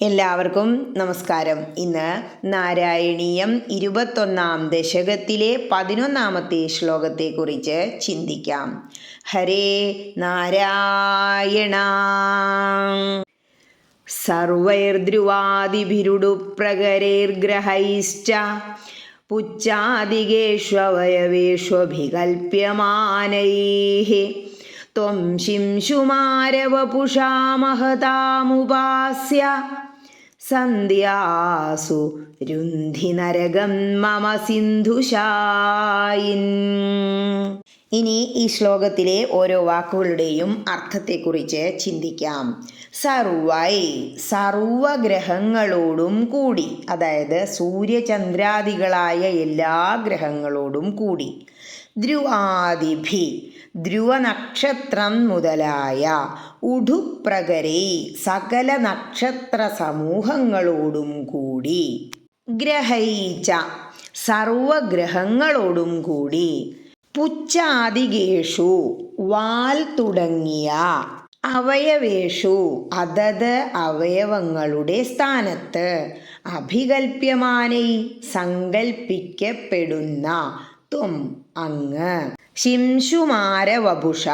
എല്ലാവർക്കും നമസ്കാരം ഇന്ന് നാരായണീയം ഇരുപത്തൊന്നാം ദശകത്തിലെ പതിനൊന്നാമത്തെ ശ്ലോകത്തെക്കുറിച്ച് ചിന്തിക്കാം ഹരേ നാരായണ സർവൈർധ്രുവാദിഭിരുടുപ്രകരൈർഗ്രഹൈശ്ച പുച്ഛാദികേഷ്വവയവേഷ്വഭികൽപ്യമാനൈः त्वं शिंशुमारवपुषा महतामुपास्य സന്ധ്യാസു രുന്ധി നരകം മമ സിന്ധുഷായിൻ ഇനി ഈ ശ്ലോകത്തിലെ ഓരോ വാക്കുകളുടെയും അർത്ഥത്തെക്കുറിച്ച് ചിന്തിക്കാം. സർവൈ സർവഗ്രഹങ്ങളോടും കൂടി അതായത് സൂര്യചന്ദ്രാദികളായ എല്ലാ ഗ്രഹങ്ങളോടും കൂടി. ധ്രുവാദിഭി ധ്രുവനക്ഷത്രം മുതലായ ഉടുപ്രകരെ സകല നക്ഷത്ര സമൂഹങ്ങളോടും കൂടി. ഗ്രഹൈച്ച സർവഗ്രഹങ്ങളോടും കൂടി. പുച്ഛാദികേഷു വാൽ തുടങ്ങിയ അവയവേഷു അതത് അവയവങ്ങളുടെ സ്ഥാനത്ത് അഭികൽപ്യമാനൈ സങ്കൽപ്പിക്കപ്പെടുന്ന ത്വം അങ്ങ്. ശിംശുമാരവപുഷ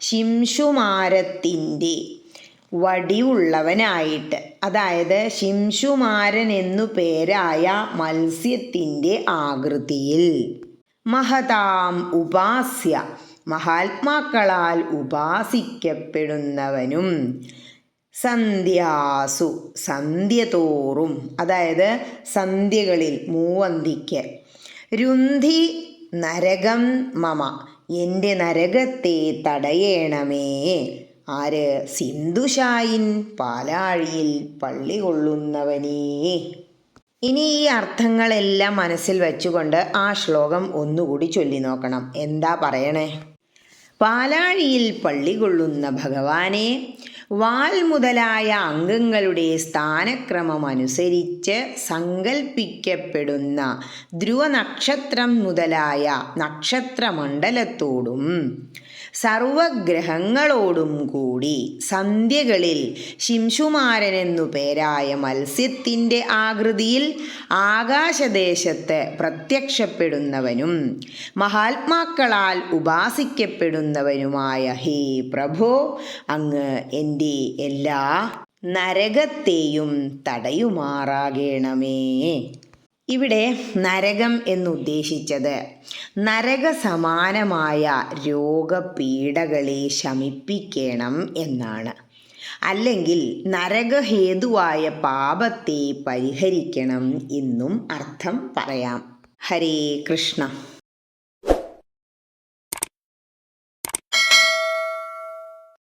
ശിംശുമാരത്തിന്റെ വടിയുള്ളവനായിട്ട് അതായത് ശിംശുമാരൻ എന്നു പേരായ മത്സ്യത്തിന്റെ ആകൃതിയിൽ. മഹതാം ഉപാസ്യ മഹാത്മാക്കളാൽ ഉപാസിക്കപ്പെടുന്നവനും സന്ധ്യാസു സന്ധ്യ തോറും അതായത് സന്ധ്യകളിൽ മൂവന്തിക്ക്. രുന്ധി നരകം മമ. എന്റെ നരകത്തെ തടയേണമേ. ആര് സിന്ധുഷായിൻ പാലാഴിയിൽ പള്ളി കൊള്ളുന്നവനേ. ഇനി ഈ അർത്ഥങ്ങളെല്ലാം മനസ്സിൽ വെച്ചുകൊണ്ട് ആ ശ്ലോകം ഒന്നുകൂടി ചൊല്ലി നോക്കണം. എന്താ പറയണേ? പാലാഴിയിൽ പള്ളി കൊള്ളുന്ന ഭഗവാനെ വാൽ മുതലായ അംഗങ്ങളുടെ സ്ഥാനക്രമം അനുസരിച്ച് സങ്കൽപ്പിക്കപ്പെടുന്ന ധ്രുവനക്ഷത്രം മുതലായ നക്ഷത്രമണ്ഡലത്തോടും സർവഗ്രഹങ്ങളോടും കൂടി സന്ധ്യകളിൽ ശിംശുമാരനെന്നു പേരായ മത്സ്യത്തിന്റെ ആകൃതിയിൽ ആകാശദേശത്ത് പ്രത്യക്ഷപ്പെടുന്നവനും മഹാത്മാക്കളാൽ ഉപാസിക്കപ്പെടുന്നവനുമായ ഹേ പ്രഭോ അങ്ങ് എല്ലാ നരകത്തെയും തടയുമാറാകണമേ. ഇവിടെ നരകം എന്നുദ്ദേശിച്ചത് നരകസമാനമായ രോഗപീഡകളെ ശമിപ്പിക്കണം എന്നാണ്. അല്ലെങ്കിൽ നരകഹേതുവായ പാപത്തെ പരിഹരിക്കണം എന്നും അർത്ഥം പറയാം. ഹരേ കൃഷ്ണ.